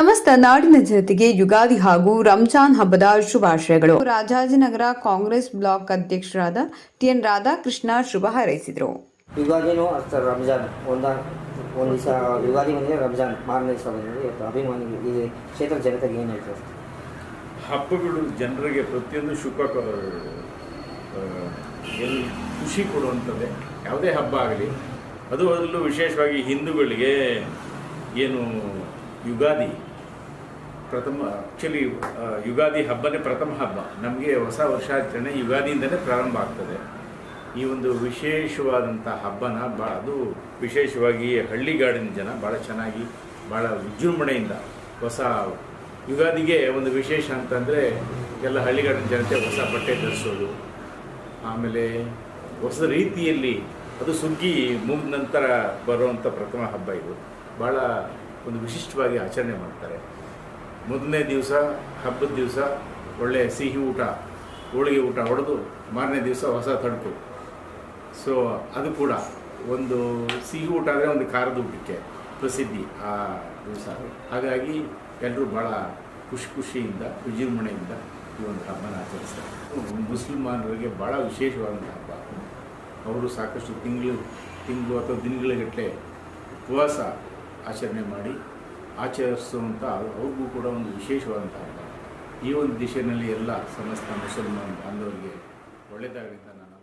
ಸಮಸ್ತ ನಾಡಿನ ಜನತೆಗೆ ಯುಗಾದಿ ಹಾಗೂ ರಂಜಾನ್ ಹಬ್ಬದ ಶುಭಾಶಯಗಳು. ರಾಜಾಜಿನಗರ ಕಾಂಗ್ರೆಸ್ ಬ್ಲಾಕ್ ಅಧ್ಯಕ್ಷರಾದ ಟಿಎನ್ ರಾಧಾಕೃಷ್ಣ ಶುಭ ಹಾರೈಸಿದರು. ಯುಗಾದಿನೂ ಅಷ್ಟೇ ರಂಜಾನ್. ಒಂದ ಒಂದು ದಿವಸ ಯುಗಾದಿ ಬಂದರೆ ರಂಜಾನ್. ಮಾರನೇ ದಿವಸ ಬಂದರೆ ಇವತ್ತು ಅಭಿಮಾನಿ ಈ ಕ್ಷೇತ್ರ ಜನತೆಗೆ ಏನು ಹೇಳ್ತಾರೆ? ಹಬ್ಬಗಳು ಜನರಿಗೆ ಪ್ರತಿಯೊಂದು ಆ, ಎಲ್ಲಿ ಖುಷಿ ಕೊಡುವಂಥದ್ದೇ ಯಾವುದೇ ಹಬ್ಬ ಆಗಲಿ ಅದು ಅದರಲ್ಲೂ ವಿಶೇಷವಾಗಿ ಹಿಂದೂಗಳಿಗೆ ಏನು ಯುಗಾದಿ ಪ್ರಥಮ ಆ್ಯಕ್ಚುಲಿ ಯುಗಾದಿ ಹಬ್ಬನೇ ಪ್ರಥಮ ಹಬ್ಬ. ನಮಗೆ ಹೊಸ ವರ್ಷಾಚರಣೆ ಯುಗಾದಿಯಿಂದಲೇ ಪ್ರಾರಂಭ ಆಗ್ತದೆ. ಈ ಒಂದು ವಿಶೇಷವಾದಂಥ ಹಬ್ಬನ ಬಾ, ಅದು ವಿಶೇಷವಾಗಿ ಹಳ್ಳಿಗಾಡಿನ ಜನ ಭಾಳ ಚೆನ್ನಾಗಿ ಭಾಳ ವಿಜೃಂಭಣೆಯಿಂದ ಹೊಸ ಯುಗಾದಿಗೆ ಒಂದು ವಿಶೇಷ ಅಂತಂದರೆ ಎಲ್ಲ ಹಳ್ಳಿಗಾಡಿನ ಜನತೆ ಹೊಸ ಬಟ್ಟೆ ಧರಿಸೋದು. ಆಮೇಲೆ ಹೊಸ ರೀತಿಯಲ್ಲಿ ಅದು ಸುಗ್ಗಿ ಮುಗಿದ ನಂತರ ಬರುವಂಥ ಪ್ರಥಮ ಹಬ್ಬ ಇದು. ಭಾಳ ಒಂದು ವಿಶಿಷ್ಟವಾಗಿ ಆಚರಣೆ ಮಾಡ್ತಾರೆ. ಮೊದಲನೇ ದಿವಸ, ಹಬ್ಬದ ದಿವಸ ಒಳ್ಳೆಯ ಸಿಹಿ ಊಟ, ಹೋಳಿಗೆ ಊಟ ಹೊಡೆದು ಮಾರನೇ ದಿವಸ ಹೊಸ ತಡಕು. ಸೊ ಅದು ಕೂಡ ಒಂದು ಸಿಹಿ ಊಟ ಅಂದರೆ ಒಂದು ಖಾರದ ಊಟಕ್ಕೆ ಪ್ರಸಿದ್ಧಿ ಆ ದಿವಸ. ಹಾಗಾಗಿ ಎಲ್ಲರೂ ಭಾಳ ಖುಷಿ ಖುಷಿಯಿಂದ, ವಿಜೃಂಭಣೆಯಿಂದ ಈ ಒಂದು ಹಬ್ಬನ ಆಚರಿಸ್ತಾರೆ. ಮುಸ್ಲಿಮಾನರಿಗೆ ಭಾಳ ವಿಶೇಷವಾದಂಥ ಹಬ್ಬ. ಅವರು ಸಾಕಷ್ಟು ತಿಂಗಳು ತಿಂಗಳು ಅಥವಾ ದಿನಗಳಿಗಟ್ಟಲೆ ಉಪವಾಸ ಆಚರಣೆ ಮಾಡಿ ಆಚರಿಸುವಂಥ ಅವ್ರಿಗೂ ಕೂಡ ಒಂದು ವಿಶೇಷವಾದಂಥ ಹಬ್ಬ. ಈ ಒಂದು ದಿಶೆಯಲ್ಲಿ ಎಲ್ಲ ಸಮಸ್ತ ಮುಸಲ್ಮಾನ್ ಬಾಂಧವರಿಗೆ ಒಳ್ಳೆಯದಾಗಲಿ ಅಂತ ನಾನು